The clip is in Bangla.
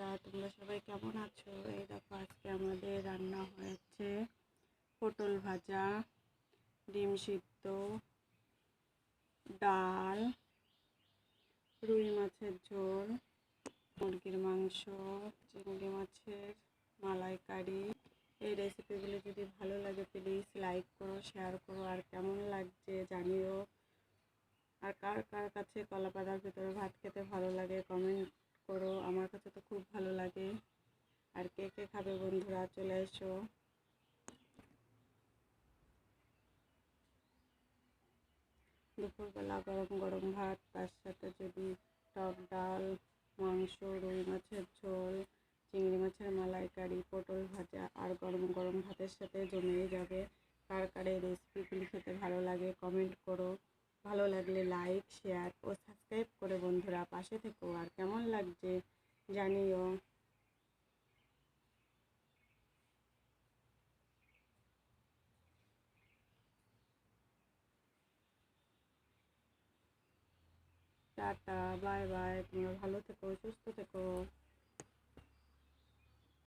বন্ধুরা, তোমরা সবাই কেমন আছো? এই দেখো, আজকে আমাদের রান্না হয়েছে পটল ভাজা, ডিম সিদ্ধ, ডাল, রুই মাছের ঝোল, মুরগির মাংস, চিংড়ি মাছের মালাইকারি। এই রেসিপিগুলি যদি ভালো লাগে প্লিজ লাইক করো শেয়ার করো, আর কেমন লাগছে জানিও। আর কার কার কাছে কলা পাতার ভিতরে ভাত খেতে ভালো লাগে কমেন্ট করো, আমার কাছে তো খুব ভালো লাগে। আর কে কে খাবে বন্ধুরা, চলে এসো। দুপুরবেলা গরম গরম ভাত, তার সাথে যদি টক ডাল, মাংস, রুই মাছের ঝোল, চিংড়ি মাছের মালাইকারি, পটল ভাজা, আর গরম গরম ভাতের সাথে জমেই যাবে। কার কার এই রেসিপিগুলি খেতে ভালো লাগে কমেন্ট করো। ভালো লাগলে লাইক শেয়ার ও সাবস্ক্রাইব করে বন্ধুরা, পাশে থেকো। আর কেমন লাগছে জানিও। টাটা, বাই বাই, তোমরা ভালো থেকো, সুস্থ থেকো।